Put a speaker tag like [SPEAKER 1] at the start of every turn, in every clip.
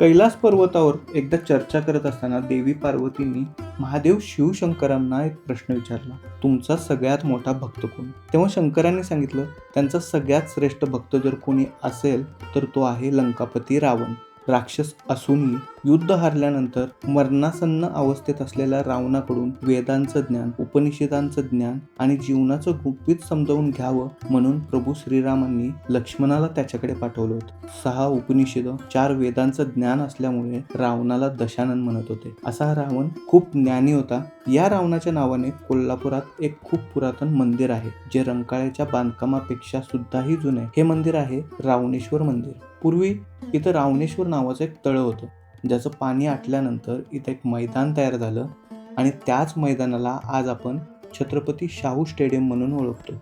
[SPEAKER 1] कैलास पर्वतावर एकदा चर्चा करत असताना देवी पार्वतींनी महादेव शिवशंकरांना एक प्रश्न विचारला. तुमचा सगळ्यात मोठा भक्त कोण? तेव्हा शंकरांनी सांगितलं त्यांचा सगळ्यात श्रेष्ठ भक्त जर कोणी असेल तर तो आहे लंकापती रावण. राक्षस असूनही युद्ध हारल्यानंतर मरणासन्न अवस्थेत असलेल्या रावणाकडून वेदांचं ज्ञान उपनिषदांचं ज्ञान आणि जीवनाचं गुपित समजावून घ्यावं म्हणून प्रभू श्रीरामांनी लक्ष्मणाला त्याच्याकडे पाठवलं होतं. सहा उपनिषद चार वेदांचं ज्ञान असल्यामुळे रावणाला दशानन म्हणत होते. असा हा रावण खूप ज्ञानी होता. या रावणाच्या नावाने कोल्हापुरात एक खूप पुरातन मंदिर आहे जे रंकाळ्याच्या बांधकामापेक्षा सुद्धाही जुने. आहे. हे मंदिर आहे रावणेश्वर मंदिर. पूर्वी इथं रावणेश्वर नावाचं एक तळ होतं. ज्याचं पाणी आटल्यानंतर इथं एक मैदान तयार झालं आणि त्याच मैदानाला आज आपण छत्रपती शाहू स्टेडियम म्हणून ओळखतो.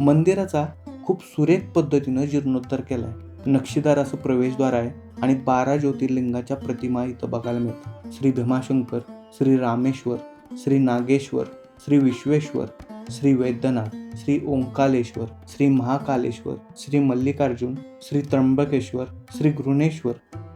[SPEAKER 1] मंदिराचा खूप सुरेख पद्धतीनं जीर्णोद्धार केला आहे नक्षीदार असं प्रवेशद्वार आहे आणि बारा ज्योतिर्लिंगाच्या प्रतिमा इथं बघायला मिळतात. श्री भीमाशंकर श्री रामेश्वर श्री नागेश्वर श्री विश्वेश्वर श्री वैद्यनाथ श्री ओंकालेश्वर श्री महाकालेश्वर श्री मल्लिकार्जुन श्री त्र्यंबकेश्वर श्री घृणेश्वर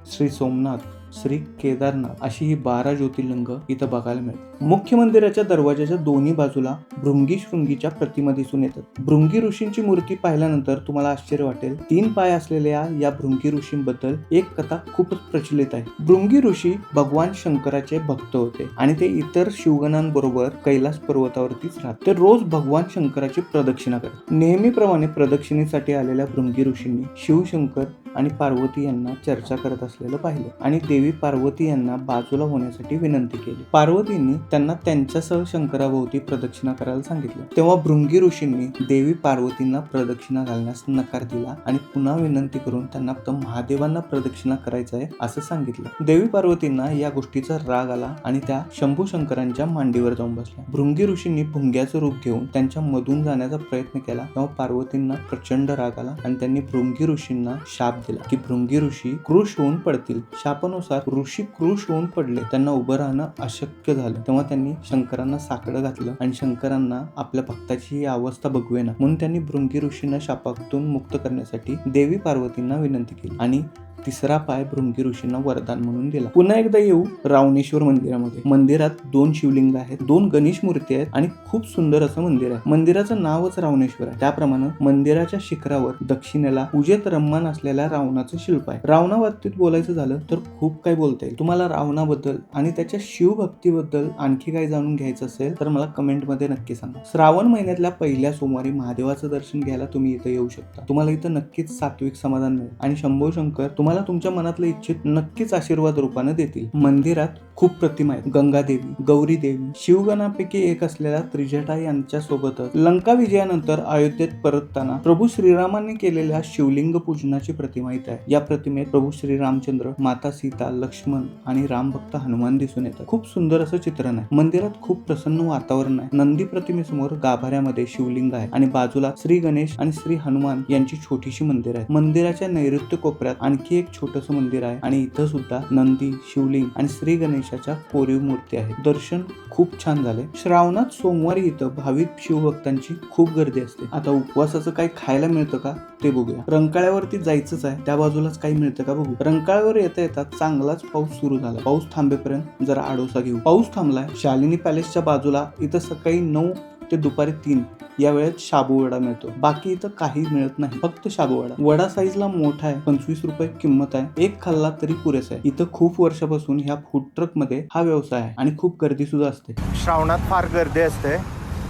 [SPEAKER 1] श्री सोमनाथ श्री केदारनाथ अशी ही बारा ज्योतिर्लिंग इथं बघायला मिळतात. मुख्य मंदिराच्या दरवाजाच्या दोन्ही बाजूला भृंगी शृंगीच्या प्रतिमा दिसून येतात. भृंगी ऋषींची मूर्ती पाहिल्यानंतर तुम्हाला आश्चर्य वाटेल. तीन पाय असलेल्या या भृंगी ऋषींबद्दल एक कथा खूपच प्रचलित आहे. भृंगी ऋषी भगवान शंकराचे भक्त होते आणि ते इतर शिवगणांबरोबर कैलास पर्वतावरतीच राहत ते रोज भगवान शंकराची प्रदक्षिणा करतात. नेहमीप्रमाणे प्रदक्षिणेसाठी आलेल्या भृंगी ऋषींनी शिवशंकर आणि पार्वती यांना चर्चा करत असलेलं पाहिलं. आणि देवी पार्वती यांना बाजूला होण्यासाठी विनंती केली. पार्वतींनी त्यांना त्यांच्यासह शंकराभोवती प्रदक्षिणा करायला सांगितलं. तेव्हा भृंगी ऋषींनी देवी पार्वतींना प्रदक्षिणा घालण्यास नकार दिला आणि पुन्हा विनंती करून त्यांना फक्त महादेवांना प्रदक्षिणा करायचं आहे असं सांगितलं. देवी पार्वतींना या गोष्टीचा राग आला आणि त्या शंभू शंकरांच्या मांडीवर जाऊन बसल्या. भृंगी ऋषींनी भुंग्याचं रूप घेऊन त्यांच्या मधून जाण्याचा प्रयत्न केला. तेव्हा पार्वतींना प्रचंड राग आला आणि त्यांनी भृंगी ऋषींना शाप दिला की भृंगी ऋषी क्रुश होऊन पडतील. शापानुसार ऋषी क्रुश होऊन पडले. त्यांना उभं राहणं अशक्य झालं. तेव्हा त्यांनी शंकरांना साकडं घातलं आणि शंकरांना आपल्या भक्ताची ही अवस्था बघवेना म्हणून त्यांनी भृंगी ऋषींना शापातून मुक्त करण्यासाठी देवी पार्वतींना विनंती केली आणि तिसरा पाय भृंगी ऋषींना वरदान म्हणून दिला. पुन्हा एकदा येऊ रावणेश्वर मंदिरामध्ये. मंदिरात दोन शिवलिंग आहेत दोन गणेश मूर्ती आहेत आणि खूप सुंदर असं मंदिर आहे. मंदिराचं नावच रावणेश्वर आहे. त्याप्रमाणे मंदिराच्या शिखरावर दक्षिणेला पूजेत रम्मान असलेल्या रावणाचं शिल्प आहे. रावणाबाबतीत बोलायचं झालं तर खूप काही बोलता येईल. तुम्हाला रावणाबद्दल आणि त्याच्या शिवभक्तीबद्दल आणखी काही जाणून घ्यायचं असेल तर मला कमेंटमध्ये नक्की सांगा. श्रावण महिन्यातल्या पहिल्या सोमवारी महादेवाचं दर्शन घ्यायला तुम्ही इथं येऊ शकता. तुम्हाला इथं नक्कीच सात्विक समाधान मिळेल. आणि शंभो शंकर तुम्हाला तुमच्या मनातलं इच्छित नक्कीच आशीर्वाद रूपाने देतील. मंदिरात खूप प्रतिमा आहेत. गंगादेवी गौरी देवी शिवगणापैकी एक असलेल्या त्रिजटा यांच्या सोबतच लंका विजयानंतर अयोध्येत परतताना प्रभू श्रीरामांनी केलेल्या शिवलिंग पूजनाची प्रतिमा इथे आहे. या प्रतिमेत प्रभू श्रीरामचंद्र माता सीता लक्ष्मण आणि रामभक्त हनुमान दिसून येतात. खूप सुंदर असं चित्रण आहे. मंदिरात खूप प्रसन्न वातावरण आहे. नंदी प्रतिमेसमोर गाभाऱ्यामध्ये शिवलिंग आहे आणि बाजूला श्री गणेश आणि श्री हनुमान यांची छोटीशी मंदिर आहे मंदिराच्या नैऋत्य कोपऱ्यात आणखी एक छोटस मंदिर आहे आणि इथं सुद्धा नंदी शिवलिंग आणि श्री गणेशाच्या कोरीव मूर्ती आहेत. दर्शन खूप छान झाले श्रावणात सोमवारी इथं भाविक शिवभक्तांची खूप गर्दी असते. आता उपवासाचं काही खायला मिळतं का ते बघूया. रंकाळ्यावरती जायचंच आहे. त्या बाजूलाच काही मिळतं का बघू. रंकाळ्यावर येता येता चांगलाच पाऊस सुरू झाला. पाऊस थांबेपर्यंत जरा आडोसा घेऊ. पाऊस थांबलाय. शालिनी पॅलेसच्या बाजूला इथं सकाळी नऊ ते दुपारी तीन. या वेळेत शाबू वडा मिळतो. बाकी इथं काही मिळत नाही. फक्त शाबू वडा. वडा साईजला मोठा आहे. पंचवीस रुपये किंमत आहे. एक खाल्ला तरी पुरेसा आहे. इथं खूप वर्षापासून ह्या फूड ट्रकमध्ये हा व्यवसाय आहे. आणि खूप गर्दी सुद्धा असते.
[SPEAKER 2] श्रावणात फार गर्दी असते.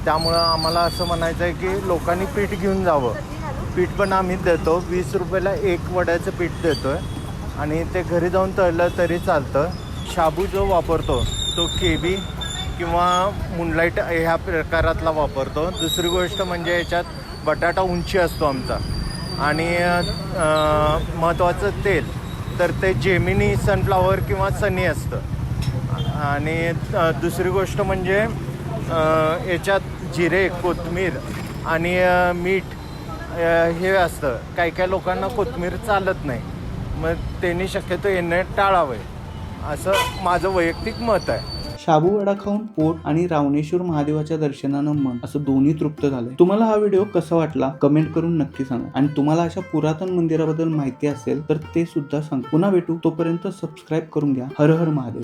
[SPEAKER 2] त्यामुळं आम्हाला असं म्हणायचं आहे की लोकांनी पीठ घेऊन जावं. पीठ पण आम्ही देतो. वीस रुपयाला एक वड्याचं पीठ देतो आहे आणि ते घरी जाऊन तळलं तरी चालतं. शाबू जो वापरतो तो केबी किंवा मुनलाईट ह्या प्रकारातला वापरतो. दुसरी गोष्ट म्हणजे याच्यात बटाटा उंची असतो आमचा. आणि महत्त्वाचं तेल. तर ते जेमिनी सनफ्लावर किंवा सनी असतं. आणि दुसरी गोष्ट म्हणजे याच्यात जिरे कोथमीर आणि मीठ हे असतं. काही काही लोकांना कोथमीर चालत नाही. मग त्यांनी शक्यतो येणं टाळावं. असं माझं वैयक्तिक मत आहे.
[SPEAKER 1] शाबू वडा खाऊन पोट आणि रावणेश्वर महादेवाच्या दर्शनानं मन असं दोन्ही तृप्त झालंय. तुम्हाला हा व्हिडिओ कसा वाटला कमेंट करून नक्की सांगा. आणि तुम्हाला अशा पुरातन मंदिराबद्दल माहिती असेल तर ते सुद्धा सांग. पुन्हा भेटू. तोपर्यंत सबस्क्राईब करून घ्या. हर हर महादेव.